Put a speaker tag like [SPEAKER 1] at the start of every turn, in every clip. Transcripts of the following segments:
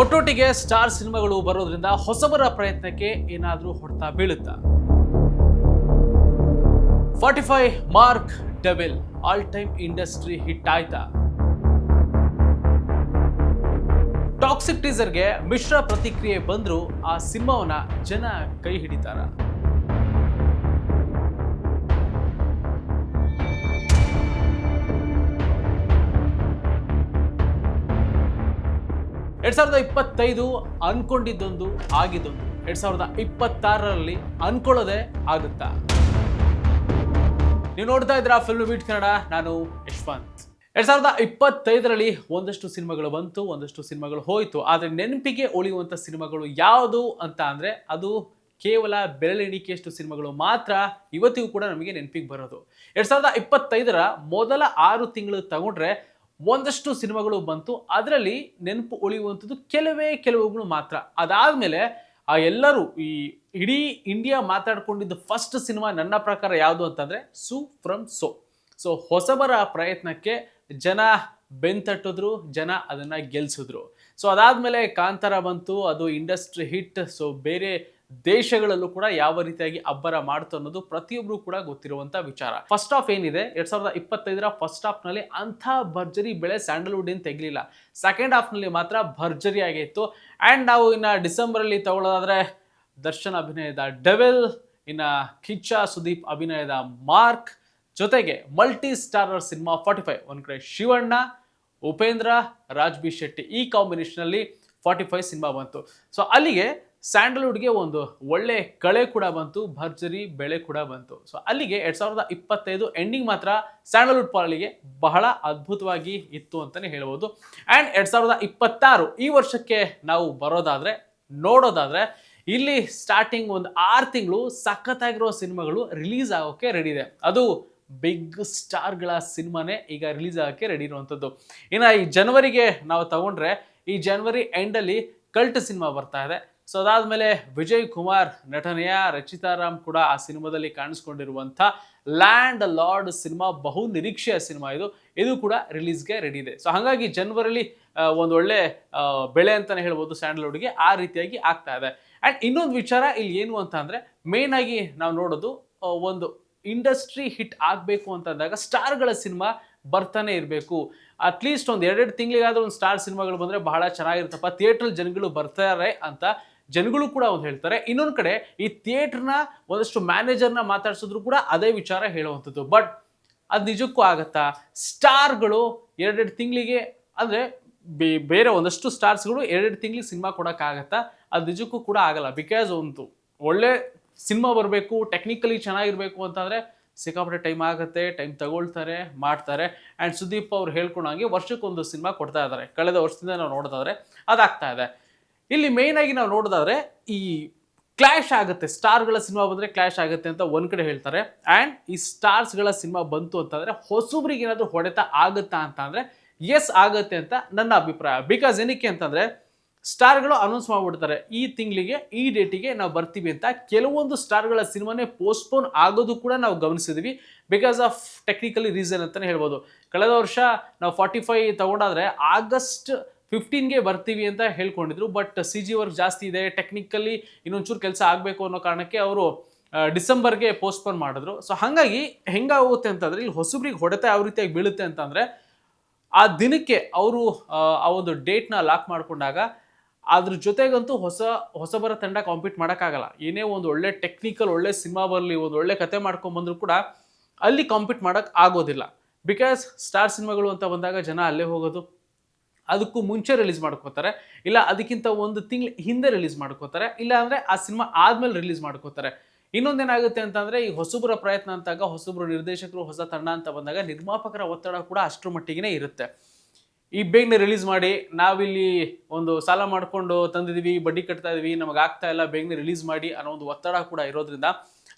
[SPEAKER 1] ಒಟ್ಟೊಟ್ಟಿಗೆ ಸ್ಟಾರ್ ಸಿನಿಮಾಗಳು ಬರೋದ್ರಿಂದ ಹೊಸಬರ ಪ್ರಯತ್ನಕ್ಕೆ ಏನಾದರೂ ಹೊಡ್ತಾ ಬೀಳುತ್ತಾ? Forty five Mark Devil all time industry hit ಆಯ್ತಾ? ಟಾಕ್ಸಿಕ್ ಟೀಸರ್ಗೆ ಮಿಶ್ರ ಪ್ರತಿಕ್ರಿಯೆ ಬಂದರೂ ಆ ಸಿನಿಮಾವನ್ನ ಜನ ಕೈ ಹಿಡಿತಾರ? ಎರಡ್ ಸಾವಿರದ ಇಪ್ಪತ್ತೈದು ಅನ್ಕೊಂಡಿದ್ದೊಂದು ಆಗಿದ್ದೊಂದು ಎರಡ್ ಸಾವಿರದ ಇಪ್ಪತ್ತಾರರಲ್ಲಿ ಅನ್ಕೊಳ್ಳೋದೆ ಆಗುತ್ತಾ? ನೀವು ನೋಡ್ತಾ ಇದ್ರ ಫಿಲ್ಮ್ ಬೀಟ್ ಕನ್ನಡ ನಾನು ಯಶ್ವಂತ್. ಎರಡ್ ಸಾವಿರದ ಇಪ್ಪತ್ತೈದರಲ್ಲಿ ಒಂದಷ್ಟು ಸಿನಿಮಾಗಳು ಬಂತು, ಒಂದಷ್ಟು ಸಿನಿಮಾಗಳು ಹೋಯಿತು. ಆದರೆ ನೆನಪಿಗೆ ಉಳಿಯುವಂಥ ಸಿನಿಮಾಗಳು ಯಾವುದು ಅಂತ ಅಂದರೆ ಅದು ಕೇವಲ ಬೆರಳೆಣಿಕೆಯಷ್ಟು ಸಿನಿಮಾಗಳು ಮಾತ್ರ ಇವತ್ತಿಗೂ ಕೂಡ ನಮಗೆ ನೆನಪಿಗೆ ಬರೋದು. ಎರಡ್ ಸಾವಿರದ ಇಪ್ಪತ್ತೈದರ ಮೊದಲ ಆರು ತಿಂಗಳು ತಗೊಂಡ್ರೆ ಒಂದಷ್ಟು ಸಿನಿಮಾಗಳು ಬಂತು. ಅದರಲ್ಲಿ ನೆನಪು ಉಳಿಯುವಂಥದ್ದು ಕೆಲವೇ ಕೆಲವುಗಳು ಮಾತ್ರ. ಅದಾದಮೇಲೆ ಆ ಎಲ್ಲರೂ ಈ ಇಡೀ ಇಂಡಿಯಾ ಮಾತಾಡ್ಕೊಂಡಿದ್ದು ಫಸ್ಟ್ ಸಿನಿಮಾ ನನ್ನ ಪ್ರಕಾರ ಯಾವುದು ಅಂತಂದರೆ ಸು ಫ್ರಮ್ ಸೋ ಸೊ ಹೊಸಬರ ಪ್ರಯತ್ನಕ್ಕೆ ಜನ ಬೆಂತಟ್ಟಿದ್ರು, ಜನ ಅದನ್ನು ಗೆಲ್ಲಿಸಿದ್ರು ಸೊ ಅದಾದಮೇಲೆ ಕಾಂತಾರ ಬಂತು, ಅದು ಇಂಡಸ್ಟ್ರಿ ಹಿಟ್ ಸೊ ಬೇರೆ ದೇಶಗಳಲ್ಲೂ ಕೂಡ ಯಾವ ರೀತಿಯಾಗಿ ಅಬ್ಬರ ಮಾಡ್ತು ಅನ್ನೋದು ಪ್ರತಿಯೊಬ್ಬರು ಕೂಡ ಗೊತ್ತಿರುವಂತ ವಿಚಾರ. ಫಸ್ಟ್ ಆಫ್ ಏನಿದೆ? ಎರಡ್ ಸಾವಿರದ ಇಪ್ಪತ್ತೈದರ ಫಸ್ಟ್ ಹಾಫ್ನಲ್ಲಿ ಅಂಥ ಭರ್ಜರಿ ಬೆಳೆ ಸ್ಯಾಂಡಲ್ವುಡ್ ಏನು ತೆಗಲಿಲ್ಲ. ಸೆಕೆಂಡ್ ಹಾಫ್ನಲ್ಲಿ ಮಾತ್ರ ಭರ್ಜರಿ ಆಗಿತ್ತು. ಅಂಡ್ ನಾವು ಇನ್ನ ಡಿಸೆಂಬರ್ ಅಲ್ಲಿ ತಗೊಳ್ಳೋದಾದ್ರೆ ದರ್ಶನ್ ಅಭಿನಯದ ಡೆವೆಲ್ ಇನ್ನ ಕಿಚ್ಚ ಸುದೀಪ್ ಅಭಿನಯದ ಮಾರ್ಕ್ ಜೊತೆಗೆ multi starrer cinema forty five ಒಂದ್ ಕಡೆ ಶಿವಣ್ಣ, ಉಪೇಂದ್ರ ರಾಜ್ ಬಿ ಶೆಟ್ಟಿ ಈ ಕಾಂಬಿನೇಷನ್ ಅಲ್ಲಿ ಫಾರ್ಟಿ ಫೈವ್ ಸಿನಿಮಾ ಬಂತು. ಸೊ ಅಲ್ಲಿಗೆ ಸ್ಯಾಂಡಲ್ವುಡ್ಗೆ ಒಂದು ಒಳ್ಳೆ ಕಳೆ ಕೂಡ ಬಂತು, ಭರ್ಜರಿ ಬೆಳೆ ಕೂಡ ಬಂತು. ಸೊ ಅಲ್ಲಿಗೆ ಎರಡ್ ಸಾವಿರದ ಇಪ್ಪತ್ತೈದು ಎಂಡಿಂಗ್ ಮಾತ್ರ ಸ್ಯಾಂಡಲ್ವುಡ್ ಪಾಲಿಗೆ ಬಹಳ ಅದ್ಭುತವಾಗಿ ಇತ್ತು ಅಂತಾನೆ ಹೇಳ್ಬೋದು. ಆ್ಯಂಡ್ ಎರಡ್ ಸಾವಿರದ ಇಪ್ಪತ್ತಾರು ಈ ವರ್ಷಕ್ಕೆ ನಾವು ಬರೋದಾದರೆ, ನೋಡೋದಾದರೆ, ಇಲ್ಲಿ ಸ್ಟಾರ್ಟಿಂಗ್ ಒಂದು ಆರು ತಿಂಗಳು ಸಖತ್ತಾಗಿರೋ ಸಿನಿಮಾಗಳು ರಿಲೀಸ್ ಆಗೋಕ್ಕೆ ರೆಡಿ ಇದೆ. ಅದು ಬಿಗ್ ಸ್ಟಾರ್ಗಳ ಸಿನಿಮಾನೇ ಈಗ ರಿಲೀಸ್ ಆಗೋಕ್ಕೆ ರೆಡಿ ಇರುವಂಥದ್ದು. ಇನ್ನು ಈ ಜನವರಿಗೆ ನಾವು ತಗೊಂಡ್ರೆ, ಈ ಜನವರಿ ಎಂಡಲ್ಲಿ ಕಲ್ಟ್ ಸಿನಿಮಾ ಬರ್ತಾ ಇದೆ. ಸೊ ಅದಾದಮೇಲೆ ವಿಜಯ್ ಕುಮಾರ್ ನಟನೆಯ ರಚಿತಾರಾಮ್ ಕೂಡ ಆ ಸಿನಿಮಾದಲ್ಲಿ ಕಾಣಿಸ್ಕೊಂಡಿರುವಂಥ ಲ್ಯಾಂಡ್ ಲಾರ್ಡ್ ಸಿನಿಮಾ ಬಹು ನಿರೀಕ್ಷೆಯ ಸಿನಿಮಾ ಇದು. ಇದು ಕೂಡ ರಿಲೀಸ್ಗೆ ರೆಡಿ ಇದೆ. ಸೊ ಹಾಗಾಗಿ ಜನವರಿಲಿ ಒಂದು ಒಳ್ಳೆ ಬೆಳೆ ಅಂತಲೇ ಹೇಳ್ಬೋದು ಸ್ಯಾಂಡಲ್ವುಡ್ಗೆ ಆ ರೀತಿಯಾಗಿ ಆಗ್ತಾ ಇದೆ. ಆ್ಯಂಡ್ ಇನ್ನೊಂದು ವಿಚಾರ ಇಲ್ಲಿ ಏನು ಅಂತ ಅಂದರೆ ಮೇನ್ ಆಗಿ ನಾವು ನೋಡೋದು ಒಂದು ಇಂಡಸ್ಟ್ರಿ ಹಿಟ್ ಆಗಬೇಕು ಅಂತಂದಾಗ ಸ್ಟಾರ್ಗಳ ಸಿನಿಮಾ ಬರ್ತಾನೆ ಇರಬೇಕು. ಅಟ್ಲೀಸ್ಟ್ ಒಂದು ಎರಡೆರಡು ತಿಂಗಳಿಗಾದರೂ ಒಂದು ಸ್ಟಾರ್ ಸಿನಿಮಾಗಳು ಬಂದರೆ ಬಹಳ ಚೆನ್ನಾಗಿರುತ್ತಪ್ಪ. ಥಿಯೇಟ್ರಲ್ಲಿ ಜನಗಳು ಬರ್ತಾರೆ ಅಂತ ಜನಗಳು ಕೂಡ ಒಂದು ಹೇಳ್ತಾರೆ. ಇನ್ನೊಂದು ಕಡೆ ಈ ಥಿಯೇಟರ್ನ ಒಂದಷ್ಟು ಮ್ಯಾನೇಜರ್ನ ಮಾತಾಡ್ಸಿದ್ರು ಕೂಡ ಅದೇ ವಿಚಾರ ಹೇಳುವಂಥದ್ದು. ಬಟ್ ಅದು ನಿಜಕ್ಕೂ ಆಗತ್ತಾ? ಸ್ಟಾರ್ಗಳು ಎರಡೆರಡು ತಿಂಗಳಿಗೆ ಅಂದರೆ ಬೇರೆ ಒಂದಷ್ಟು ಸ್ಟಾರ್ಸ್ಗಳು ಎರಡೆರಡು ತಿಂಗಳಿಗೆ ಸಿನಿಮಾ ಕೊಡೋಕ್ಕಾಗತ್ತಾ ಅದು ನಿಜಕ್ಕೂ ಕೂಡ ಆಗಲ್ಲ. ಬಿಕಾಸ್ ಒಂದು ಒಳ್ಳೆ ಸಿನಿಮಾ ಬರಬೇಕು, ಟೆಕ್ನಿಕಲಿ ಚೆನ್ನಾಗಿರಬೇಕು ಅಂತಂದರೆ ಸಿಕ್ಕಾಪಟ್ಟೆ ಟೈಮ್ ಆಗುತ್ತೆ, ಟೈಮ್ ತಗೊಳ್ತಾರೆ, ಮಾಡ್ತಾರೆ. ಆ್ಯಂಡ್ ಸುದೀಪ್ ಅವ್ರು ಹೇಳ್ಕೊಂಡಂಗೆ ವರ್ಷಕ್ಕೊಂದು ಸಿನಿಮಾ ಕೊಡ್ತಾ ಇದ್ದಾರೆ ಕಳೆದ ವರ್ಷದಿಂದ ನಾವು ನೋಡೋದಾದ್ರೆ ಅದಾಗ್ತಾ ಇದೆ. ಇಲ್ಲಿ ಮೇಯ್ನ್ ಆಗಿ ನಾವು ನೋಡೋದಾದ್ರೆ ಈ ಕ್ಲಾಶ್ ಆಗುತ್ತೆ. ಸ್ಟಾರ್ಗಳ ಸಿನಿಮಾ ಬಂದರೆ ಕ್ಲಾಶ್ ಆಗುತ್ತೆ ಅಂತ ಒಂದು ಕಡೆ ಹೇಳ್ತಾರೆ. ಆ್ಯಂಡ್ ಈ ಸ್ಟಾರ್ಸ್ಗಳ ಸಿನಿಮಾ ಬಂತು ಅಂತಂದರೆ ಹೊಸಬ್ರಿಗೆ ಏನಾದರೂ ಹೊಡೆತ ಆಗುತ್ತಾ ಅಂತ ಅಂದರೆ ಎಸ್ ಆಗುತ್ತೆ ಅಂತ ನನ್ನ ಅಭಿಪ್ರಾಯ. ಬಿಕಾಸ್ ಏನಕ್ಕೆ ಅಂತಂದರೆ ಸ್ಟಾರ್ಗಳು ಅನೌನ್ಸ್ ಮಾಡಿಬಿಡ್ತಾರೆ. ಈ ತಿಂಗಳಿಗೆ, ಈ ಡೇಟಿಗೆ ನಾವು ಬರ್ತೀವಿ ಅಂತ ಕೆಲವೊಂದು ಸ್ಟಾರ್ಗಳ ಸಿನಿಮಾನೇ ಪೋಸ್ಟ್ಪೋನ್ ಆಗೋದು ಕೂಡ ನಾವು ಗಮನಿಸಿದ್ವಿ. ಬಿಕಾಸ್ ಆಫ್ ಟೆಕ್ನಿಕಲಿ ರೀಸನ್ ಅಂತಲೇ ಹೇಳ್ಬೋದು. ಕಳೆದ ವರ್ಷ ನಾವು ಫಾರ್ಟಿ ಫೈವ್ ತಗೊಂಡಾದ್ರೆ ಆಗಸ್ಟ್ ಫಿಫ್ಟೀನ್ಗೆ ಬರ್ತೀವಿ ಅಂತ ಹೇಳ್ಕೊಂಡಿದ್ರು ಬಟ್ ಸಿ ಜಿ ವರ್ಕ್ ಜಾಸ್ತಿ ಇದೆ. ಟೆಕ್ನಿಕಲಿ ಇನ್ನೊಂಚೂರು ಕೆಲಸ ಆಗಬೇಕು ಅನ್ನೋ ಕಾರಣಕ್ಕೆ ಅವರು ಡಿಸೆಂಬರ್ಗೆ ಪೋಸ್ಟ್ಪೋನ್ ಮಾಡಿದ್ರು. ಸೊ ಹಾಗಾಗಿ ಹೆಂಗಾಗುತ್ತೆ ಅಂತಂದರೆ, ಇಲ್ಲಿ ಹೊಸಬ್ರಿಗೆ ಹೊಡೆತ ಯಾವ ರೀತಿಯಾಗಿ ಬೀಳುತ್ತೆ ಅಂತಂದರೆ, ಆ ದಿನಕ್ಕೆ ಅವರು, ಆ ಒಂದು ಡೇಟ್ನ ಲಾಕ್ ಮಾಡಿಕೊಂಡಾಗ ಅದ್ರ ಜೊತೆಗಂತೂ ಹೊಸ, ಹೊಸಬರ ತಂಡ ಕಾಂಪೀಟ್ ಮಾಡೋಕ್ಕಾಗಲ್ಲ. ಏನೇ ಒಂದು ಒಳ್ಳೆ ಟೆಕ್ನಿಕಲ್ ಒಳ್ಳೆ ಸಿನಿಮಾ ಬರಲಿ, ಒಂದು ಒಳ್ಳೆ ಕತೆ ಮಾಡ್ಕೊಂಬಂದ್ರು ಕೂಡ ಅಲ್ಲಿ ಕಾಂಪೀಟ್ ಮಾಡೋಕ್ಕೆ ಆಗೋದಿಲ್ಲ. ಬಿಕಾಸ್ ಸ್ಟಾರ್ ಸಿನಿಮಾಗಳು ಅಂತ ಬಂದಾಗ ಜನ ಅಲ್ಲೇ ಹೋಗೋದು ಅದಕ್ಕೂ ಮುಂಚೆ ರಿಲೀಸ್ ಮಾಡ್ಕೋತಾರೆ. ಇಲ್ಲ, ಅದಕ್ಕಿಂತ ಒಂದು ತಿಂಗಳ ಹಿಂದೆ ರಿಲೀಸ್ ಮಾಡ್ಕೋತಾರೆ. ಇಲ್ಲ ಅಂದರೆ ಆ ಸಿನಿಮಾ ಆದ್ಮೇಲೆ ರಿಲೀಸ್ ಮಾಡ್ಕೋತಾರೆ. ಇನ್ನೊಂದೇನಾಗುತ್ತೆ ಅಂತಂದರೆ, ಈ ಹೊಸಬ್ರ ಪ್ರಯತ್ನ ಅಂತಾಗ, ಹೊಸಬ್ರು ನಿರ್ದೇಶಕರು, ಹೊಸ ತಂಡ ಅಂತ ಬಂದಾಗ ನಿರ್ಮಾಪಕರ ಒತ್ತಡ ಕೂಡ ಅಷ್ಟರ ಮಟ್ಟಿಗೆ ಇರುತ್ತೆ. ಈ ಬೇಗನೆ ರಿಲೀಸ್ ಮಾಡಿ, ನಾವಿಲ್ಲಿ ಒಂದು ಸಾಲ ಮಾಡಿಕೊಂಡು ತಂದಿದ್ದೀವಿ ಬಡ್ಡಿ ಕಟ್ತಾ ಇದೀವಿ, ನಮಗೆ ಆಗ್ತಾ ಇಲ್ಲ, ಬೇಗನೆ ರಿಲೀಸ್ ಮಾಡಿ ಅನ್ನೋ ಒಂದು ಒತ್ತಡ ಕೂಡ ಇರೋದ್ರಿಂದ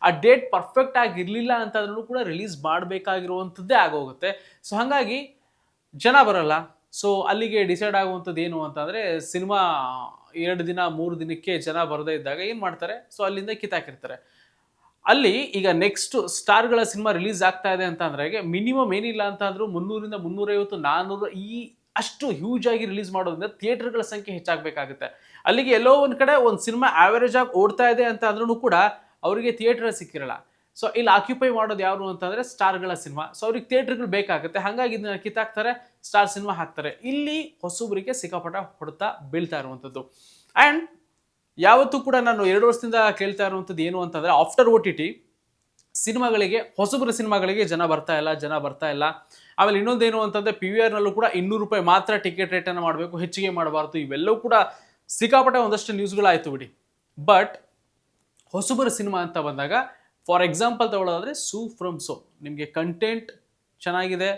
[SPEAKER 1] ಆ ಡೇಟ್ ಪರ್ಫೆಕ್ಟ್ ಆಗಿರಲಿಲ್ಲ ಅಂತಂದ್ರೂ ಕೂಡ ರಿಲೀಸ್ ಮಾಡಬೇಕಾಗಿರುವಂಥದ್ದೇ ಆಗೋಗುತ್ತೆ. ಸೊ ಹಾಗಾಗಿ ಜನ ಬರಲ್ಲ. ಸೊ ಅಲ್ಲಿಗೆ ಡಿಸೈಡ್ ಆಗುವಂಥದ್ದು ಏನು ಅಂತಂದರೆ, ಸಿನಿಮಾ ಎರಡು ದಿನ, ಮೂರು ದಿನಕ್ಕೆ ಜನ ಬರದೇ ಇದ್ದಾಗ ಏನು ಮಾಡ್ತಾರೆ? ಸೊ ಅಲ್ಲಿಂದ ಕಿತ್ತಾಕಿರ್ತಾರೆ. ಅಲ್ಲಿ ಈಗ ನೆಕ್ಸ್ಟ್ ಸ್ಟಾರ್ಗಳ ಸಿನಿಮಾ ರಿಲೀಸ್ ಆಗ್ತಾ ಇದೆ ಅಂತ ಅಂದ್ರೆ ಮಿನಿಮಮ್ ಏನಿಲ್ಲ ಅಂತ ಅಂದ್ರೂ ಮುನ್ನೂರಿಂದ ಮುನ್ನೂರೈವತ್ತು ನಾನ್ನೂರು ಈ ಅಷ್ಟು ಹ್ಯೂಜ್ ಆಗಿ ರಿಲೀಸ್ ಮಾಡೋದ್ರಿಂದ ಥಿಯೇಟರ್ಗಳ ಸಂಖ್ಯೆ ಹೆಚ್ಚಾಗಬೇಕಾಗುತ್ತೆ. ಅಲ್ಲಿಗೆ ಎಲ್ಲೋ ಒಂದು ಕಡೆ ಒಂದು ಸಿನಿಮಾ ಆವರೇಜ್ ಆಗಿ ಓಡ್ತಾ ಇದೆ ಅಂತ ಅಂದ್ರೂ ಕೂಡ, ಅವರಿಗೆ ಥಿಯೇಟರ್ ಸಿಕ್ಕಿರಲ್ಲ. ಸೊ ಇಲ್ಲಿ ಆಕ್ಯುಪೈ ಮಾಡೋದು ಯಾರು ಅಂತಂದರೆ ಸ್ಟಾರ್ಗಳ ಸಿನಿಮಾ. ಸೊ ಅವ್ರಿಗೆ ಥಿಯೇಟರ್ಗಳು ಬೇಕಾಗುತ್ತೆ. ಹಾಗಾಗಿ ಇದನ್ನ ಕಿತ್ತಾಕ್ತಾರೆ, ಸ್ಟಾರ್ ಸಿನಿಮಾ ಹಾಕ್ತಾರೆ. ಇಲ್ಲಿ ಹೊಸಬರಿಗೆ ಸಿಕ್ಕಾಪಟ ಹೊಡ್ತಾ ಬೀಳ್ತಾ ಇರುವಂಥದ್ದು. ಆ್ಯಂಡ್ ಯಾವತ್ತೂ ಕೂಡ ನಾನು ಎರಡು ವರ್ಷದಿಂದ ಕೇಳ್ತಾ ಇರುವಂಥದ್ದು ಏನು ಅಂತಂದ್ರೆ ಆಫ್ಟರ್ ಒ ಟಿ ಟಿ ಸಿನಿಮಾಗಳಿಗೆ, ಹೊಸಬರ ಸಿನಿಮಾಗಳಿಗೆ ಜನ ಬರ್ತಾ ಇಲ್ಲ, ಜನ ಬರ್ತಾ ಇಲ್ಲ. ಆಮೇಲೆ ಇನ್ನೊಂದೇನು ಅಂತಂದ್ರೆ ಪಿ ವಿ ಆರ್ನಲ್ಲೂ ಕೂಡ ಇನ್ನೂರು ರೂಪಾಯಿ ಮಾತ್ರ ಟಿಕೆಟ್ ರೇಟನ್ನು ಮಾಡಬೇಕು, ಹೆಚ್ಚಿಗೆ ಮಾಡಬಾರ್ದು. ಇವೆಲ್ಲವೂ ಕೂಡ ಸಿಕ್ಕಾಪಟ್ಟೆ ಒಂದಷ್ಟು ನ್ಯೂಸ್ಗಳಾಯಿತು ಬಿಡಿ. ಬಟ್ ಹೊಸಬರ ಸಿನಿಮಾ ಅಂತ ಬಂದಾಗ ಫಾರ್ ಎಕ್ಸಾಂಪಲ್ ತಗೊಳ್ಳೋದಾದ್ರೆ ಸೂ ಫ್ರಮ್ ಸೋ ನಿಮಗೆ ಕಂಟೆಂಟ್ ಚೆನ್ನಾಗಿದೆ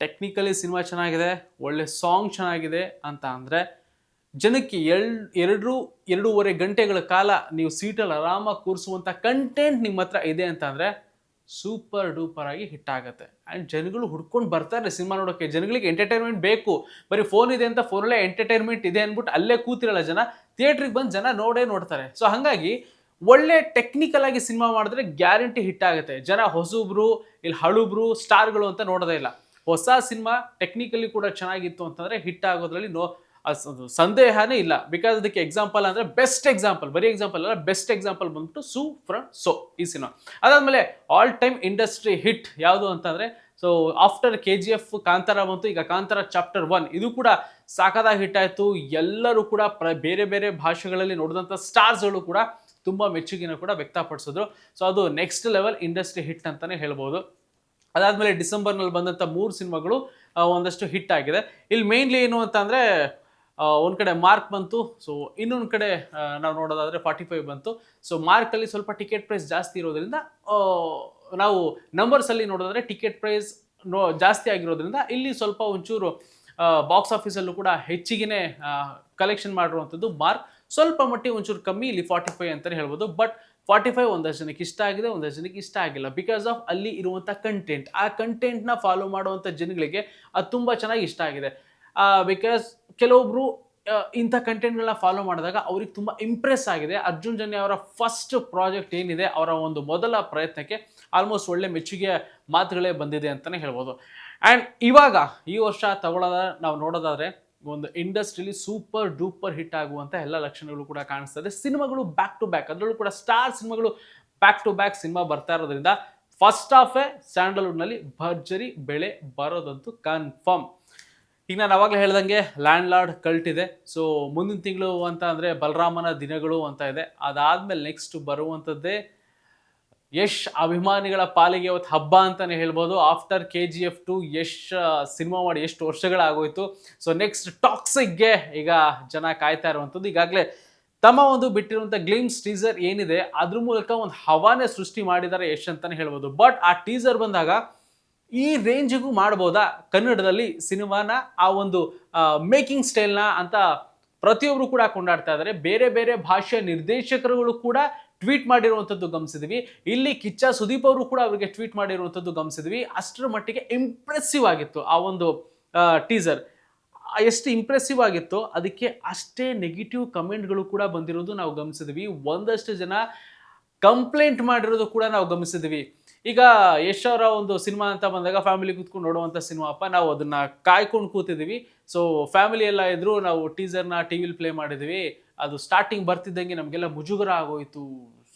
[SPEAKER 1] ಟೆಕ್ನಿಕಲಿ ಸಿನಿಮಾ ಚೆನ್ನಾಗಿದೆ, ಒಳ್ಳೆ ಸಾಂಗ್ ಚೆನ್ನಾಗಿದೆ ಅಂತ ಅಂದರೆ ಜನಕ್ಕೆ ಎಲ್ ಎರಡು, ಎರಡೂವರೆ ಗಂಟೆಗಳ ಕಾಲ ನೀವು ಸೀಟಲ್ಲಿ ಆರಾಮಾಗಿ ಕೂರಿಸುವಂಥ ಕಂಟೆಂಟ್ ನಿಮ್ಮ ಹತ್ರ ಇದೆ ಅಂತ ಅಂದರೆ ಸೂಪರ್ ಡೂಪರ್ ಆಗಿ ಹಿಟ್ ಆಗುತ್ತೆ. ಆ್ಯಂಡ್ ಜನಗಳು ಹುಡ್ಕೊಂಡು ಬರ್ತಾರೆ ಸಿನಿಮಾ ನೋಡೋಕ್ಕೆ ಜನಗಳಿಗೆ ಎಂಟರ್ಟೈನ್ಮೆಂಟ್ ಬೇಕು. ಬರೀ ಫೋನ್ ಇದೆ ಅಂತ ಫೋನಲ್ಲೇ ಎಂಟರ್ಟೈನ್ಮೆಂಟ್ ಇದೆ ಅಂದ್ಬಿಟ್ಟು ಅಲ್ಲೇ ಕೂತಿರಲ್ಲ ಜನ ಥಿಯೇಟ್ರಿಗೆ ಬಂದು ಜನ ನೋಡೇ ನೋಡ್ತಾರೆ. ಸೊ ಹಾಗಾಗಿ ಒಳ್ಳೆ ಟೆಕ್ನಿಕಲ್ ಆಗಿ ಸಿನಿಮಾ ಮಾಡಿದ್ರೆ ಗ್ಯಾರಂಟಿ ಹಿಟ್ ಆಗುತ್ತೆ. ಜನ ಹೊಸಬ್ರು ಇಲ್ಲಿ ಹಳುಬ್ರು ಸ್ಟಾರ್ಗಳು ಅಂತ ನೋಡೋದೇ ಇಲ್ಲ. ಹೊಸ ಸಿನಿಮಾ ಟೆಕ್ನಿಕಲಿ ಕೂಡ ಚೆನ್ನಾಗಿತ್ತು ಅಂತಂದ್ರೆ ಹಿಟ್ ಆಗೋದ್ರಲ್ಲಿ ನೋ ಸಂದೇಹನೇ ಇಲ್ಲ. ಬಿಕಾಸ್ ಅದಕ್ಕೆ ಎಕ್ಸಾಂಪಲ್ ಅಂದ್ರೆ ಬೆಸ್ಟ್ ಎಕ್ಸಾಂಪಲ್ ಬರೀ ಎಕ್ಸಾಂಪಲ್ ಅಲ್ಲ ಬೆಸ್ಟ್ ಎಕ್ಸಾಂಪಲ್ ಬಂದ್ಬಿಟ್ಟು ಸೂ ಫ್ರಮ್ ಸೋ ಈ ಸಿನಿಮಾ ಅದಾದ್ಮೇಲೆ ಆಲ್ ಟೈಮ್ ಇಂಡಸ್ಟ್ರಿ ಹಿಟ್ ಯಾವುದು ಅಂತಂದ್ರೆ so after K G F Kantara ಬಂತು, ಈಗ ಕಾಂತಾರ ಚಾಪ್ಟರ್ ಒನ್ ಇದು ಕೂಡ ಸಾಕಾದಾಗ ಹಿಟ್ ಆಯಿತು. ಎಲ್ಲರೂ ಕೂಡ ಬೇರೆ ಬೇರೆ ಭಾಷೆಗಳಲ್ಲಿ ನೋಡಿದಂಥ ಸ್ಟಾರ್ಸ್ಗಳು ಕೂಡ ತುಂಬ ಮೆಚ್ಚುಗೆನ ಕೂಡ ವ್ಯಕ್ತಪಡಿಸಿದ್ರು. ಸೊ ಅದು ನೆಕ್ಸ್ಟ್ ಲೆವೆಲ್ ಇಂಡಸ್ಟ್ರಿ ಹಿಟ್ ಅಂತಾನೆ ಹೇಳ್ಬೋದು. ಅದಾದಮೇಲೆ ಡಿಸೆಂಬರ್ನಲ್ಲಿ ಬಂದಂಥ ಮೂರು ಸಿನಿಮಾಗಳು ಒಂದಷ್ಟು ಹಿಟ್ ಆಗಿದೆ. ಇಲ್ಲಿ ಮೇನ್ಲಿ ಏನು ಅಂತ ಅಂದರೆ ಒಂದು ಕಡೆ ಮಾರ್ಕ್ ಬಂತು. ಸೊ ಇನ್ನೊಂದು ಕಡೆ ನಾವು ನೋಡೋದಾದರೆ ಫಾರ್ಟಿ ಫೈವ್ ಬಂತು. ಸೊ ಮಾರ್ಕಲ್ಲಿ ಸ್ವಲ್ಪ ಟಿಕೆಟ್ ಪ್ರೈಸ್ ಜಾಸ್ತಿ ಇರೋದ್ರಿಂದ ನಾವು ನಂಬರ್ಸಲ್ಲಿ ನೋಡೋದಾದ್ರೆ ಟಿಕೆಟ್ ಪ್ರೈಸ್ ನೋ, ಜಾಸ್ತಿ ಆಗಿರೋದ್ರಿಂದ ಇಲ್ಲಿ ಸ್ವಲ್ಪ ಒಂಚೂರು ಬಾಕ್ಸ್ ಆಫೀಸಲ್ಲೂ ಕೂಡ ಹೆಚ್ಚಿಗೆ ಕಲೆಕ್ಷನ್ ಮಾಡಿರುವಂಥದ್ದು ಮಾರ್ಕ್. ಸ್ವಲ್ಪ ಮಟ್ಟಿಗೆ ಒಂಚೂರು ಕಮ್ಮಿ ಇಲ್ಲಿ ಫಾರ್ಟಿ ಫೈವ್ ಅಂತಲೇ ಹೇಳ್ಬೋದು. ಬಟ್ ಫಾರ್ಟಿ ಫೈವ್ ಒಂದಷ್ಟು ಜನಕ್ಕೆ ಇಷ್ಟ ಆಗಿದೆ ಒಂದಷ್ಟು ಜನಕ್ಕೆ ಇಷ್ಟ ಆಗಿಲ್ಲ. ಬಿಕಾಸ್ ಆಫ್ ಅಲ್ಲಿ ಇರುವಂಥ ಕಂಟೆಂಟ್ ಆ ಕಂಟೆಂಟ್ನ ಫಾಲೋ ಮಾಡುವಂಥ ಜನಗಳಿಗೆ ಅದು ತುಂಬ ಚೆನ್ನಾಗಿ ಇಷ್ಟ ಆಗಿದೆ. ಬಿಕಾಸ್ ಕೆಲವೊಬ್ರು ಆ, ಇಂಥ ಕಂಟೆಂಟ್ಗಳನ್ನ ಫಾಲೋ ಮಾಡಿದಾಗ ಅವ್ರಿಗೆ ತುಂಬ ಇಂಪ್ರೆಸ್ ಆಗಿದೆ. ಅರ್ಜುನ್ ಜನ್ಯ ಅವರ ಫಸ್ಟ್ ಪ್ರಾಜೆಕ್ಟ್ ಏನಿದೆ ಅವರ ಒಂದು ಮೊದಲ ಪ್ರಯತ್ನಕ್ಕೆ ಆಲ್ಮೋಸ್ಟ್ ಒಳ್ಳೆ ಮೆಚ್ಚುಗೆಯ ಮಾತುಗಳೇ ಬಂದಿದೆ ಅಂತಲೇ ಹೇಳ್ಬೋದು. ಆ್ಯಂಡ್ ಇವಾಗ ಈ ವರ್ಷ ತಗೊಳ್ಳೋದ ನಾವು ನೋಡೋದಾದ್ರೆ ಒಂದು ಇಂಡಸ್ಟ್ರಿಲಿ ಸೂಪರ್ ಡೂಪರ್ ಹಿಟ್ ಆಗುವಂಥ ಎಲ್ಲ ಲಕ್ಷಣಗಳು ಕೂಡ ಕಾಣಿಸ್ತದೆ. ಸಿನಿಮಾಗಳು ಬ್ಯಾಕ್ ಟು ಬ್ಯಾಕ್ ಅದರಲ್ಲೂ ಕೂಡ ಸ್ಟಾರ್ ಸಿನಿಮಾಗಳು ಬ್ಯಾಕ್ ಟು ಬ್ಯಾಕ್ ಸಿನಿಮಾ ಬರ್ತಾ ಇರೋದ್ರಿಂದ ಫಸ್ಟ್ ಹಾಫೇ ಸ್ಯಾಂಡಲ್ವುಡ್ನಲ್ಲಿ ಭರ್ಜರಿ ಬೆಳೆ ಬರೋದಂತೂ ಕನ್ಫರ್ಮ್ ಈಗ ನಾನು ಅವಾಗಲೇ ಹೇಳ್ದಂಗೆ ಲ್ಯಾಂಡ್ ಲಾರ್ಡ್ ಕಲ್ಟಿದೆ ಇದೆ. ಸೊ ಮುಂದಿನ ತಿಂಗಳು ಅಂತ ಅಂದರೆ ಬಲರಾಮನ ದಿನಗಳು ಅಂತ ಇದೆ. ಅದಾದ್ಮೇಲೆ ನೆಕ್ಸ್ಟ್ ಬರುವಂಥದ್ದೇ ಯಶ್ ಅಭಿಮಾನಿಗಳ ಪಾಲಿಗೆ ಇವತ್ತು ಹಬ್ಬ ಅಂತಾನೆ ಹೇಳ್ಬೋದು. After K G F two Yash cinema ಮಾಡಿ ಎಷ್ಟು ವರ್ಷಗಳಾಗೋಯ್ತು. ಸೊ ನೆಕ್ಸ್ಟ್ ಟಾಕ್ಸಿಕ್ಗೆ ಈಗ ಜನ ಕಾಯ್ತಾ ಇರುವಂಥದ್ದು. ಈಗಾಗಲೇ ತಮ್ಮ ಒಂದು ಬಿಟ್ಟಿರುವಂಥ ಗ್ಲಿಮ್ಸ್ ಟೀಸರ್ ಏನಿದೆ, ಅದ್ರ ಮೂಲಕ ಒಂದು ಹವಾನೇ ಸೃಷ್ಟಿ ಮಾಡಿದ್ದಾರೆ ಯಶ್ ಅಂತಾನೆ ಹೇಳ್ಬೋದು. ಬಟ್ ಆ ಟೀಸರ್ ಬಂದಾಗ ಈ ರೇಂಜಿಗೂ ಮಾಡ್ಬೋದಾ? ಕನ್ನಡದಲ್ಲಿ ಸಿನಿಮಾನ, ಆ ಒಂದು ಮೇಕಿಂಗ್ ಸ್ಟೈಲ್ನ ಅಂತ ಪ್ರತಿಯೊಬ್ಬರು ಕೂಡ ಕೊಂಡಾಡ್ತಾ ಇದ್ದಾರೆ. ಬೇರೆ ಬೇರೆ ಭಾಷೆಯ ನಿರ್ದೇಶಕರುಗಳು ಕೂಡ ಟ್ವೀಟ್ ಮಾಡಿರುವಂಥದ್ದು ಗಮನಿಸಿದ್ವಿ. ಇಲ್ಲಿ ಕಿಚ್ಚ ಸುದೀಪ್ ಅವರು ಕೂಡ ಅವರಿಗೆ ಟ್ವೀಟ್ ಮಾಡಿರುವಂಥದ್ದು ಗಮನಿಸಿದ್ವಿ. ಅಷ್ಟರ ಮಟ್ಟಿಗೆ ಇಂಪ್ರೆಸ್ಸಿವ್ ಆಗಿತ್ತು ಆ ಒಂದು ಟೀಸರ್ ಎಷ್ಟು ಇಂಪ್ರೆಸಿವ್ ಆಗಿತ್ತು ಅದಕ್ಕೆ ಅಷ್ಟೇ ನೆಗೆಟಿವ್ ಕಮೆಂಟ್ಗಳು ಕೂಡ ಬಂದಿರೋದು ನಾವು ಗಮನಿಸಿದ್ವಿ. ಒಂದಷ್ಟು ಜನ ಕಂಪ್ಲೇಂಟ್ ಮಾಡಿರೋದು ಕೂಡ ನಾವು ಗಮನಿಸಿದ್ವಿ. ಈಗ ಯಶ್ ಅವರ ಒಂದು ಸಿನಿಮಾ ಅಂತ ಬಂದಾಗ ಫ್ಯಾಮಿಲಿ ಕೂತ್ಕೊಂಡು ನೋಡುವಂಥ ಸಿನಿಮಾ ಅಪ್ಪ, ನಾವು ಅದನ್ನು ಕಾಯ್ಕೊಂಡು ಕೂತಿದ್ವಿ. ಸೊ ಫ್ಯಾಮಿಲಿ ಎಲ್ಲ ಇದ್ದರೂ ನಾವು ಟೀಸರ್ನ ಟಿ ವಿಲಿ ಪ್ಲೇ ಮಾಡಿದ್ವಿ. ಅದು ಸ್ಟಾರ್ಟಿಂಗ್ ಬರ್ತಿದ್ದಂಗೆ ನಮಗೆಲ್ಲ ಮುಜುಗರ ಆಗೋಯ್ತು.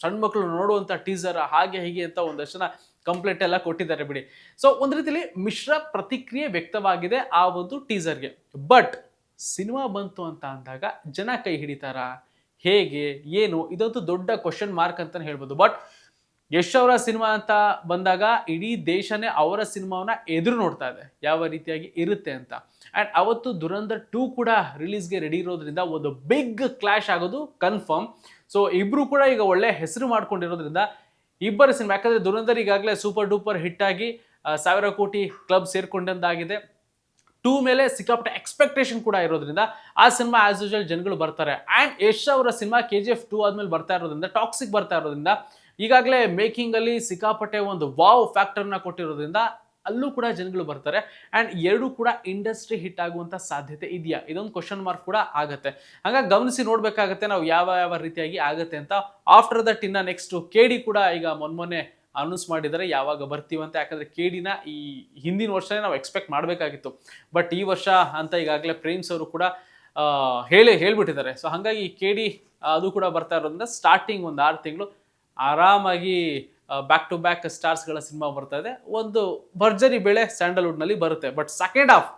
[SPEAKER 1] ಸಣ್ಣ ಮಕ್ಕಳು ನೋಡುವಂಥ ಟೀಸರ್ ಹಾಗೆ ಹೀಗೆ ಅಂತ ಒಂದಷ್ಟು ಜನ ಕಂಪ್ಲೇಂಟ್ ಎಲ್ಲ ಕೊಟ್ಟಿದ್ದಾರೆ ಬಿಡಿ. ಸೊ ಒಂದು ರೀತಿಲಿ ಮಿಶ್ರ ಪ್ರತಿಕ್ರಿಯೆ ವ್ಯಕ್ತವಾಗಿದೆ ಆ ಒಂದು ಟೀಸರ್ಗೆ ಬಟ್ ಸಿನಿಮಾ ಬಂತು ಅಂತ ಅಂದಾಗ ಜನ ಕೈ ಹಿಡಿತಾರಾ? ಹೇಗೆ? ಏನು? ಇದಂತೂ ದೊಡ್ಡ ಕ್ವಶನ್ ಮಾರ್ಕ್ ಅಂತಲೇ ಹೇಳ್ಬೋದು. ಬಟ್ ಯಶ್ ಅವರ ಸಿನಿಮಾ ಅಂತ ಬಂದಾಗ ಇಡೀ ದೇಶನೇ ಅವರ ಸಿನಿಮಾವನ್ನ ಎದುರು ನೋಡ್ತಾ ಇದೆ, ಯಾವ ರೀತಿಯಾಗಿ ಇರುತ್ತೆ ಅಂತ. ಆ್ಯಂಡ್ ಅವತ್ತು ದುರಂಧರ್ ಟೂ ಕೂಡ ರಿಲೀಸ್ಗೆ ರೆಡಿ ಇರೋದ್ರಿಂದ ಒಂದು ಬಿಗ್ ಕ್ಲಾಶ್ ಆಗೋದು ಕನ್ಫರ್ಮ್ ಸೊ ಇಬ್ರು ಕೂಡ ಈಗ ಒಳ್ಳೆ ಹೆಸರು ಮಾಡ್ಕೊಂಡಿರೋದ್ರಿಂದ ಇಬ್ಬರ ಸಿನಿಮಾ, ಯಾಕಂದರೆ ದುರಂಧರ್ ಈಗಾಗಲೇ ಸೂಪರ್ ಡೂಪರ್ ಹಿಟ್ ಆಗಿ ಸಾವಿರ ಕೋಟಿ ಕ್ಲಬ್ ಸೇರ್ಕೊಂಡಂತಾಗಿದೆ. ಟೂ ಮೇಲೆ ಸಿಕ್ಕಾಪಟ್ಟೆ ಎಕ್ಸ್ಪೆಕ್ಟೇಷನ್ ಕೂಡ ಇರೋದ್ರಿಂದ ಆ ಸಿನಿಮಾ ಆಸ್ ಯೂಶಲ್ ಜನಗಳು ಬರ್ತಾರೆ. ಆ್ಯಂಡ್ ಯಶ್ ಅವರ cinema K G F two ಆದ್ಮೇಲೆ ಬರ್ತಾ ಇರೋದ್ರಿಂದ ಟಾಕ್ಸಿಕ್ ಬರ್ತಾ ಇರೋದ್ರಿಂದ ಈಗಾಗಲೇ ಮೇಕಿಂಗ್ ಅಲ್ಲಿ ಸಿಕ್ಕಾಪಟ್ಟೆ ಒಂದು ವಾವ್ ಫ್ಯಾಕ್ಟರ್ನ ಕೊಟ್ಟಿರೋದ್ರಿಂದ ಅಲ್ಲೂ ಕೂಡ ಜನಗಳು ಬರ್ತಾರೆ. ಆ್ಯಂಡ್ ಎರಡೂ ಕೂಡ ಇಂಡಸ್ಟ್ರಿ ಹಿಟ್ ಆಗುವಂಥ ಸಾಧ್ಯತೆ ಇದೆಯಾ? ಇದೊಂದು ಕ್ವಶನ್ ಮಾರ್ಕ್ ಕೂಡ ಆಗುತ್ತೆ. ಹಾಗಾಗಿ ಗಮನಿಸಿ ನೋಡ್ಬೇಕಾಗತ್ತೆ ನಾವು ಯಾವ ಯಾವ ರೀತಿಯಾಗಿ ಆಗುತ್ತೆ ಅಂತ. ಆಫ್ಟರ್ ದಟ್ ಇನ್ನ ನೆಕ್ಸ್ಟ್ ಕೆ ಡಿ ಕೂಡ ಈಗ ಮೊನ್ನೆ ಅನೌನ್ಸ್ ಮಾಡಿದ್ದಾರೆ. ಯಾವಾಗ ಬರ್ತೀವಂತ ಯಾಕಂದ್ರೆ ಕೇಡಿನ ಈ ಹಿಂದಿನ ವರ್ಷನೇ ನಾವು ಎಕ್ಸ್ಪೆಕ್ಟ್ ಮಾಡಬೇಕಾಗಿತ್ತು. ಬಟ್ ಈ ವರ್ಷ ಅಂತ ಈಗಾಗಲೇ ಪ್ರೇಮ್ಸ್ ಅವರು ಕೂಡ ಹೇಳಿ, ಹೇಳ್ಬಿಟ್ಟಿದ್ದಾರೆ. ಸೊ ಹಾಗಾಗಿ ಕೆ ಅದು ಕೂಡ ಬರ್ತಾ ಇರೋದ್ರಿಂದ ಸ್ಟಾರ್ಟಿಂಗ್ ಒಂದು ಆರು ತಿಂಗಳು ಆರಾಮಾಗಿ ಬ್ಯಾಕ್ ಟು ಬ್ಯಾಕ್ ಸ್ಟಾರ್ಸ್ಗಳ ಸಿನಿಮಾ ಬರ್ತಾ ಇದೆ. ಒಂದು ಭರ್ಜರಿ ಬೆಳೆ ಸ್ಯಾಂಡಲ್ವುಡ್ನಲ್ಲಿ ಬರುತ್ತೆ. ಬಟ್ ಸೆಕೆಂಡ್ ಹಾಫ್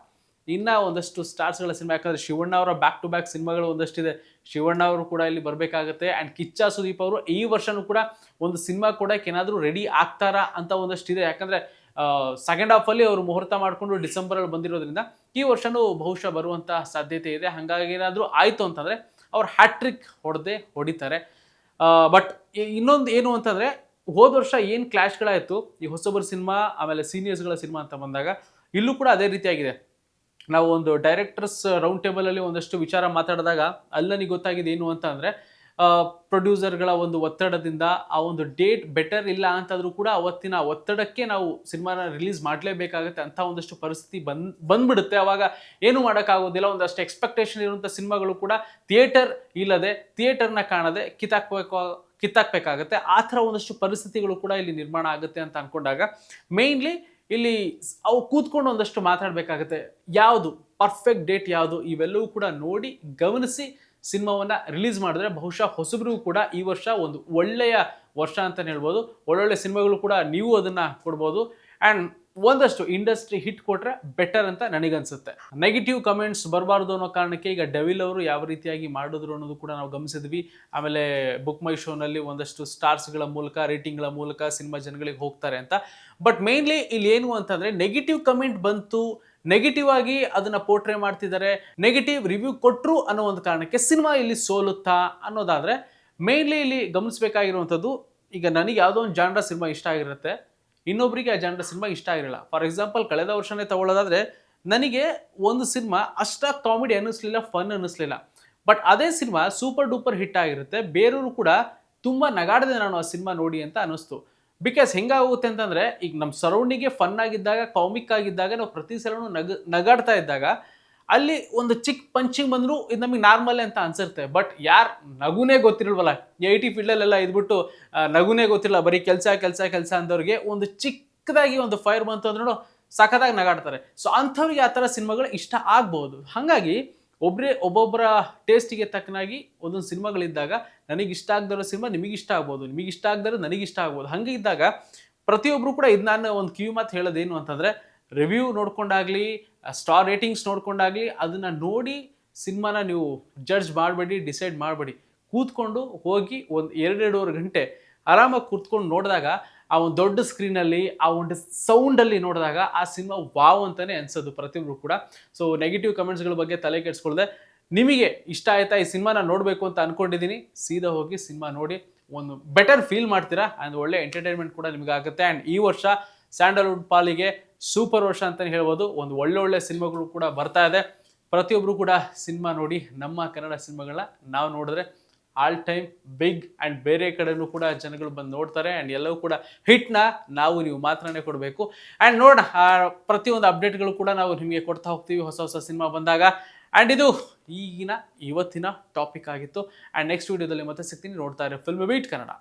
[SPEAKER 1] ಇನ್ನ ಒಂದಷ್ಟು ಸ್ಟಾರ್ಸ್ಗಳ ಸಿನಿಮಾ ಯಾಕಂದರೆ ಶಿವಣ್ಣ ಅವರ ಬ್ಯಾಕ್ ಟು ಬ್ಯಾಕ್ ಸಿನಿಮಾಗಳು ಒಂದಷ್ಟಿದೆ. ಶಿವಣ್ಣ ಅವರು ಕೂಡ ಇಲ್ಲಿ ಬರಬೇಕಾಗುತ್ತೆ. ಆ್ಯಂಡ್ ಕಿಚ್ಚ ಸುದೀಪ್ ಅವರು ಈ ವರ್ಷನೂ ಕೂಡ ಒಂದು ಸಿನಿಮಾ ಕೂಡ ಏನಾದರೂ ರೆಡಿ ಆಗ್ತಾರಾ ಅಂತ ಒಂದಷ್ಟಿದೆ. ಯಾಕಂದ್ರೆ ಸೆಕೆಂಡ್ ಹಾಫಲ್ಲಿ ಅವರು ಮುಹೂರ್ತ ಮಾಡಿಕೊಂಡು ಡಿಸೆಂಬರಲ್ಲಿ ಬಂದಿರೋದ್ರಿಂದ ಈ ವರ್ಷನೂ ಬಹುಶಃ ಬರುವಂಥ ಸಾಧ್ಯತೆ ಇದೆ. ಹಾಗಾಗಿ ಏನಾದರೂ ಆಯಿತು ಅಂತಂದರೆ, ಅವ್ರು ಹ್ಯಾಟ್ರಿಕ್ ಹೊಡೆದೇ ಹೊಡಿತಾರೆ. ಬಟ್ ಇನ್ನೊಂದು ಏನು ಅಂತಂದರೆ, ಹೋದ ವರ್ಷ ಏನು ಕ್ಲ್ಯಾಶ್ಗಳಾಯಿತು ಈ ಹೊಸಬರ ಸಿನಿಮಾ, ಆಮೇಲೆ ಸೀನಿಯರ್ಸ್ಗಳ ಸಿನಿಮಾ ಅಂತ ಬಂದಾಗ, ಇಲ್ಲೂ ಕೂಡ ಅದೇ ರೀತಿಯಾಗಿದೆ. ನಾವು ಒಂದು ಡೈರೆಕ್ಟರ್ಸ್ ರೌಂಡ್ ಟೇಬಲಲ್ಲಿ ಒಂದಷ್ಟು ವಿಚಾರ ಮಾತಾಡಿದಾಗ, ಅಲ್ಲನಿಗೆ ಗೊತ್ತಾಗಿದೆ ಏನು ಅಂತ ಅಂದರೆ ಪ್ರೊಡ್ಯೂಸರ್ಗಳ ಒಂದು ಒತ್ತಡದಿಂದ ಆ ಒಂದು ಡೇಟ್ ಬೆಟರ್ ಇಲ್ಲ ಅಂತಾದರೂ ಕೂಡ ಅವತ್ತಿನ ಒತ್ತಡಕ್ಕೆ ನಾವು ಸಿನಿಮಾನ ರಿಲೀಸ್ ಮಾಡಲೇಬೇಕಾಗುತ್ತೆ ಅಂತ ಒಂದಷ್ಟು ಪರಿಸ್ಥಿತಿ ಬಂದ್, ಬಂದ್ಬಿಡುತ್ತೆ. ಅವಾಗ ಏನು ಮಾಡೋಕ್ಕಾಗೋದಿಲ್ಲ, ಒಂದಷ್ಟು ಎಕ್ಸ್ಪೆಕ್ಟೇಷನ್ ಇರುವಂಥ ಸಿನಿಮಾಗಳು ಕೂಡ ಥಿಯೇಟರ್ ಇಲ್ಲದೆ ಥಿಯೇಟರ್ನ ಕಾಣದೆ ಕಿತ್ತಾಕ್ಬೇಕು, ಕಿತ್ತಾಕ್ಬೇಕಾಗತ್ತೆ. ಆ ಥರ ಒಂದಷ್ಟು ಪರಿಸ್ಥಿತಿಗಳು ಕೂಡ ಇಲ್ಲಿ ನಿರ್ಮಾಣ ಆಗುತ್ತೆ ಅಂತ ಅಂದ್ಕೊಂಡಾಗ ಮೇಯ್ನ್ಲಿ ಇಲ್ಲಿ ಅವು ಕೂತ್ಕೊಂಡು ಒಂದಷ್ಟು ಮಾತಾಡಬೇಕಾಗತ್ತೆ. ಯಾವುದು? ಪರ್ಫೆಕ್ಟ್ ಡೇಟ್ ಯಾವುದು? ಇವೆಲ್ಲವೂ ಕೂಡ ನೋಡಿ ಗಮನಿಸಿ ಸಿನಿಮಾವನ್ನ ರಿಲೀಸ್ ಮಾಡಿದ್ರೆ ಬಹುಶಃ ಹೊಸಬ್ರಿಗೂ ಕೂಡ ಈ ವರ್ಷ ಒಂದು ಒಳ್ಳೆಯ ವರ್ಷ ಅಂತಲೇ ಹೇಳ್ಬೋದು. ಒಳ್ಳೊಳ್ಳೆ ಸಿನಿಮಾಗಳು ಕೂಡ ನೀವು ಅದನ್ನು ಕೊಡ್ಬೋದು. ಆ್ಯಂಡ್ ಒಂದಷ್ಟು ಇಂಡಸ್ಟ್ರಿ ಹಿಟ್ ಕೊಟ್ಟರೆ ಬೆಟರ್ ಅಂತ ನನಗನ್ಸುತ್ತೆ. ನೆಗೆಟಿವ್ ಕಮೆಂಟ್ಸ್ ಬರಬಾರ್ದು ಅನ್ನೋ ಕಾರಣಕ್ಕೆ ಈಗ ಡೆವಿಲ್ ಅವರು ಯಾವ ರೀತಿಯಾಗಿ ಮಾಡಿದ್ರು ಅನ್ನೋದು ಕೂಡ ನಾವು ಗಮನಿಸಿದ್ವಿ. ಆಮೇಲೆ ಬುಕ್ ಮೈ ಶೋನಲ್ಲಿ ಒಂದಷ್ಟು ಸ್ಟಾರ್ಸ್ಗಳ ಮೂಲಕ ರೇಟಿಂಗ್ಗಳ ಮೂಲಕ ಸಿನಿಮಾ ಜನಗಳಿಗೆ ಹೋಗ್ತಾರೆ ಅಂತ. ಬಟ್ ಮೇನ್ಲಿ ಇಲ್ಲಿ ಏನು ಅಂತಂದರೆ ನೆಗೆಟಿವ್ ಕಮೆಂಟ್ ಬಂತು ನೆಗೆಟಿವ್ ಆಗಿ ಅದನ್ನ ಪೋರ್ಟ್ರೇ ಮಾಡ್ತಿದ್ದಾರೆ ನೆಗೆಟಿವ್ ರಿವ್ಯೂ ಕೊಟ್ಟರು ಅನ್ನೋ ಒಂದು ಕಾರಣಕ್ಕೆ ಸಿನಿಮಾ ಇಲ್ಲಿ ಸೋಲುತ್ತಾ ಅನ್ನೋದಾದ್ರೆ ಮೇನ್ಲಿ ಇಲ್ಲಿ ಗಮನಿಸಬೇಕಾಗಿರುವಂಥದ್ದು, ಈಗ ನನಗೆ ಯಾವುದೋ ಒಂದು ಜಾನ್ರ ಸಿನಿಮಾ ಇಷ್ಟ ಆಗಿರುತ್ತೆ. ಇನ್ನೊಬ್ಬರಿಗೆ ಆ ಜಾನ್ರ ಸಿನಿಮಾ ಇಷ್ಟ ಆಗಿರಲ್ಲ. ಫಾರ್ ಎಕ್ಸಾಂಪಲ್ ಕಳೆದ ವರ್ಷನೇ ತಗೊಳ್ಳೋದಾದ್ರೆ ನನಗೆ ಒಂದು ಸಿನಿಮಾ ಅಷ್ಟಾಗಿ ಕಾಮಿಡಿ ಅನ್ನಿಸ್ಲಿಲ್ಲ ಫನ್ ಅನ್ನಿಸ್ಲಿಲ್ಲ. ಬಟ್ ಅದೇ ಸಿನಿಮಾ ಸೂಪರ್ ಡೂಪರ್ ಹಿಟ್ ಆಗಿರುತ್ತೆ. ಬೇರೆಯವರು ಕೂಡ ತುಂಬ ನಗಾಡದೆ ನಾನು ಆ ಸಿನಿಮಾ ನೋಡಿ ಅಂತ ಅನ್ನಿಸ್ತು. ಬಿಕಾಸ್ ಹೆಂಗಾಗುತ್ತೆ ಅಂತಂದ್ರೆ, ಈಗ ನಮ್ಮ ಸರೌಂಡಿಗೆ ಫನ್ ಆಗಿದ್ದಾಗ ಕಾಮಿಕ್ ಆಗಿದ್ದಾಗ, ನಾವು ಪ್ರತಿ ಸಲನೂ ನಗ, ನಗಾಡ್ತಾ ಇದ್ದಾಗ, ಅಲ್ಲಿ ಒಂದು ಚಿಕ್ಕ ಪಂಚಿಂಗ್ ಬಂದರೂ ಇದು ನಮಗೆ ನಾರ್ಮಲ್ ಅಂತ ಅನ್ಸುತ್ತೆ ಬಟ್ ಯಾರು ನಗುನೇ ಗೊತ್ತಿರಲ್ವಲ್ಲ ಟಿ ಫೀಲ್ಡಲ್ಲೆಲ್ಲ ಇದ್ಬಿಟ್ಟು ನಗುನೇ ಗೊತ್ತಿಲ್ಲ ಬರೀ ಕೆಲಸ ಕೆಲಸ ಕೆಲಸ ಅಂದವ್ರಿಗೆ ಒಂದು ಚಿಕ್ಕದಾಗಿ ಒಂದು ಫೈರ್ ಬಂತು ಅಂದ್ರೂ ಸಖತ್ತಾಗಿ ನಗಾಡ್ತಾರೆ. ಸೊ ಅಂಥವ್ರಿಗೆ ಆ ಥರ ಸಿನಿಮಾಗಳು ಇಷ್ಟ ಆಗ್ಬೋದು. ಹಾಗಾಗಿ ಒಬ್ಬರೇ ಒಬ್ಬೊಬ್ಬರ ಟೇಸ್ಟಿಗೆ ತಕ್ಕನಾಗಿ ಒಂದೊಂದು ಸಿನಿಮಾಗಳಿದ್ದಾಗ ನನಗಿಷ್ಟ ಆಗದಿರೋ ಸಿನಿಮಾ ನಿಮಗಿಷ್ಟ ಆಗ್ಬೋದು, ನಿಮಗಿಷ್ಟ ಆಗದಿರೋ ನನಗೆ ಇಷ್ಟ ಆಗ್ಬೋದು. ಹಂಗೆ ಇದ್ದಾಗ ಪ್ರತಿಯೊಬ್ಬರು ಕೂಡ ಇದು ನಾನು ಒಂದು ಕಿವಿ ಮಾತು ಹೇಳೋದೇನು ಅಂತಂದರೆ ರಿವ್ಯೂ ನೋಡ್ಕೊಂಡಾಗಲಿ ಸ್ಟಾರ್ ರೇಟಿಂಗ್ಸ್ ನೋಡ್ಕೊಂಡಾಗಲಿ ಅದನ್ನು ನೋಡಿ ಸಿನಿಮಾನ ನೀವು ಜಡ್ಜ್ ಮಾಡಬೇಡಿ ಡಿಸೈಡ್ ಮಾಡಬೇಡಿ. ಕೂತ್ಕೊಂಡು ಹೋಗಿ ಒಂದು ಎರಡೆರಡೂವರೆ ಗಂಟೆ ಆರಾಮಾಗಿ ಕೂತ್ಕೊಂಡು ನೋಡಿದಾಗ ಆ ಒಂದು ದೊಡ್ಡ ಸ್ಕ್ರೀನಲ್ಲಿ ಆ ಒಂದು ಸೌಂಡಲ್ಲಿ ನೋಡಿದಾಗ ಆ ಸಿನಿಮಾ ವಾವ್ ಅಂತಾನೆ ಅನ್ಸೋದು ಪ್ರತಿಯೊಬ್ಬರು ಕೂಡ. ಸೊ ನೆಗೆಟಿವ್ ಕಮೆಂಟ್ಸ್ಗಳ ಬಗ್ಗೆ ತಲೆ ಕೆಡಿಸ್ಕೊಳ್ದೆ ನಿಮಗೆ ಇಷ್ಟ ಆಯ್ತಾ ಈ ಸಿನಿಮಾನ ನೋಡಬೇಕು ಅಂತ ಅನ್ಕೊಂಡಿದ್ದೀನಿ, ಸೀದಾ ಹೋಗಿ ಸಿನಿಮಾ ನೋಡಿ, ಒಂದು ಬೆಟರ್ ಫೀಲ್ ಮಾಡ್ತೀರಾ ಆ್ಯಂಡ್ ಒಳ್ಳೆ ಎಂಟರ್ಟೈನ್ಮೆಂಟ್ ಕೂಡ ನಿಮಗೆ ಆಗುತ್ತೆ ಆ್ಯಂಡ್ ಈ ವರ್ಷ ಸ್ಯಾಂಡಲ್ವುಡ್ ಪಾಲಿಗೆ ಸೂಪರ್ ವರ್ಷ ಅಂತಲೇ ಹೇಳ್ಬೋದು. ಒಂದು ಒಳ್ಳೊಳ್ಳೆ ಒಳ್ಳೆ ಸಿನಿಮಾಗಳು ಕೂಡ ಬರ್ತಾ ಇದೆ. ಪ್ರತಿಯೊಬ್ಬರು ಕೂಡ ಸಿನಿಮಾ ನೋಡಿ, ನಮ್ಮ ಕನ್ನಡ ಸಿನಿಮಾಗಳನ್ನ ನಾವು ನೋಡಿದ್ರೆ ಆಲ್ ಟೈಮ್ ಬಿಗ್ ಆ್ಯಂಡ್ ಬೇರೆ ಕಡೆನೂ ಕೂಡ ಜನಗಳು ಬಂದು ನೋಡ್ತಾರೆ ಆ್ಯಂಡ್ ಎಲ್ಲವೂ ಕೂಡ ಹಿಟ್ನ ನಾವು ನೀವು ಮಾತ್ರನೇ ಕೊಡಬೇಕು. ಆ್ಯಂಡ್ ನೋಡ ಪ್ರತಿಯೊಂದು ಅಪ್ಡೇಟ್ಗಳು ಕೂಡ ನಾವು ನಿಮಗೆ ಕೊಡ್ತಾ ಹೋಗ್ತೀವಿ ಹೊಸ ಹೊಸ ಸಿನಿಮಾ ಬಂದಾಗ. ಆ್ಯಂಡ್ ಇದು ಈಗಿನ ಇವತ್ತಿನ ಟಾಪಿಕ್ ಆಗಿತ್ತು. ಆ್ಯಂಡ್ ನೆಕ್ಸ್ಟ್ ವೀಡಿಯೋದಲ್ಲಿ ಮತ್ತೆ ಸಿಗ್ತೀನಿ. ನೋಡ್ತಾ ಇರೋ ಫಿಲ್ಮ್ ಬೀಟ್ ಕನ್ನಡ